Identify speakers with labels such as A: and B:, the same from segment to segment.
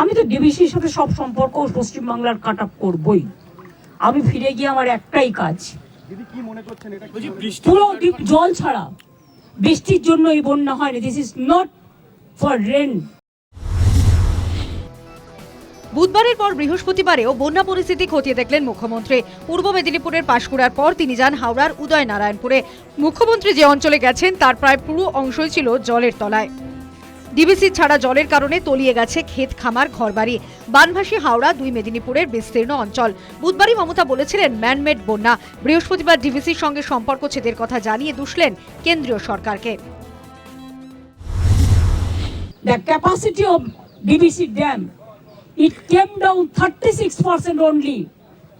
A: আমি তো ডিবিসির সাথে সব সম্পর্ক পশ্চিমবাংলার কাট আপ করবই। আমি ফিরে গিয়ে আমার একটাই কাজ।
B: মনে
A: পুরো জল ছাড়া। বৃষ্টির জন্য এই বন্যা হয়নি। This is not for rain
C: বুধবারের পর বৃহস্পতিবারেও বন্যা পরিস্থিতি খতিয়ে দেখলেন মুখ্যমন্ত্রী। পূর্ব মেদিনীপুরের পাশকুড়ার পর তিনি যান হাওড়ার উদয়নারায়ণপুরে। মুখ্যমন্ত্রী যে অঞ্চলে গেছেন তার প্রায় পুরো অংশই ছিল জলের তলায়। ডিবিসি ছাড়া জলের কারণে তলিয়ে গেছে ক্ষেত খামার ঘরবাড়ি বানভাসী হাওড়া দুই মেদিনীপুরের বিস্তীর্ণ অঞ্চল বুধবারই মমতা বলেছিলেন ম্যানমেড বন্যা বৃহস্পতিবার ডিবিসির সঙ্গে সম্পর্ক ছেদের কথা জানিয়ে দুষলেন কেন্দ্রীয় সরকারকে
A: the capacity of DBC dam, it came down 36% only.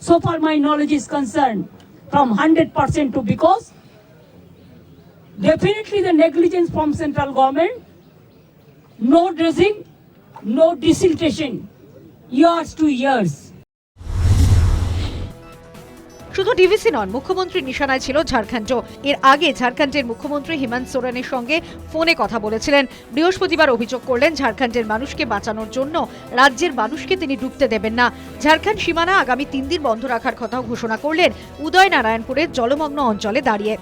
A: So far my knowledge is concerned from 100% to because definitely the negligence from central government, no dredging, no desiltation, years to years.
C: শুধু DVC নন মুখ্যমন্ত্রী নিশানায় ছিল ঝাড়খণ্ড। এর আগে ঝাড়খণ্ডের মুখ্যমন্ত্রী হেমন্ত সোরেনের সঙ্গে ফোনে কথা বলেছিলেন। বৃহস্পতিবার অভিযোগ করলেন ঝাড়খণ্ডের মানুষকে বাঁচানোর জন্য রাজ্যের মানুষকে তিনি ডুবতে দেবেন না। ঝাড়খণ্ড সীমানা আগামী তিন দিন বন্ধ রাখার কথাও ঘোষণা করলেন উদয় নারায়ণপুরের জলমগ্ন অঞ্চলে দাঁড়িয়ে।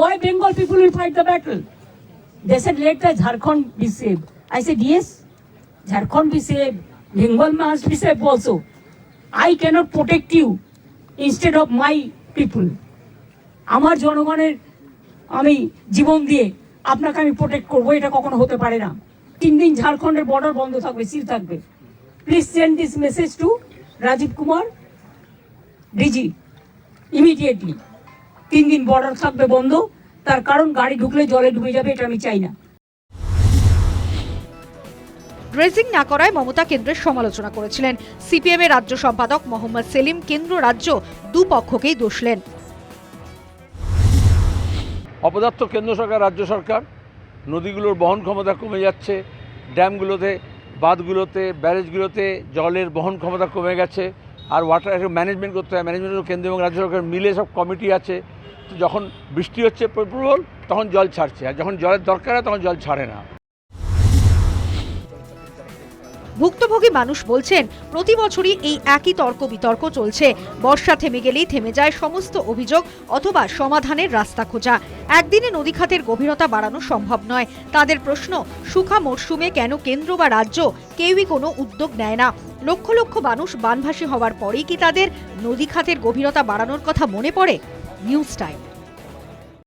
A: Why Bengal people will fight the battle? They said let the Jharkhand be saved. I said yes, Jharkhand be saved, Bengal must be saved also. I cannot protect you instead of my people. আমার জনগণের আমি জীবন দিয়ে আপনাকে আমি protect করব এটা কখনো হতে পারে না তিন দিন ঝাড়খণ্ডের বর্ডার বন্ধ থাকবে সিল থাকবে please send this message to Rajiv Kumar DG immediately তিন দিন বর্ডার থাকবে বন্ধ তার কারণ গাড়ি ঢুকলে জলে ডুবে যাবে এটা আমি চাই না।
C: ড্রেসিং না করায় মমতা কেন্দ্রের সমালোচনা করেছিলেন। সিপিএম এর রাজ্য সম্পাদক মোহাম্মদ সেলিম কেন্দ্র রাজ্য দুপক্ষকেই দোষলেন
D: অপদার্থ কেন্দ্র সরকার রাজ্য সরকার নদীগুলোর বহন ক্ষমতা কমে যাচ্ছে ড্যামগুলোতে বাঁধগুলোতে ব্যারেজগুলোতে জলের বহন ক্ষমতা কমে গেছে আর ওয়াটার ম্যানেজমেন্ট করতে হয় ম্যানেজমেন্ট কেন্দ্র এবং রাজ্য সরকার মিলে সব কমিটি আছে যখন বৃষ্টি হচ্ছে প্রবল, তখন জল ছাড়ছে। আর যখন জলের দরকার হয়, তখন জল ছাড়ে না।
C: ভুক্তভোগী মানুষ বলছেন, প্রতি বছরই এই একই তর্ক বিতর্ক চলছে। বর্ষা থেমে গেলেই থেমে যায় সমস্ত অভিযোগ অথবা সমাধানের রাস্তা খোঁজা। একদিনে নদী খাতের গভীরতা বাড়ানো সম্ভব নয়। তাদের প্রশ্ন, সুখা মরশুমে কেন কেন্দ্র বা রাজ্য কেউই কোনো উদ্যোগ নেয় না? লক্ষ লক্ষ মানুষ বানভাসী হওয়ার পরেই কি তাদের নদী খাতের গভীরতা বাড়ানোর কথা মনে পড়ে? News time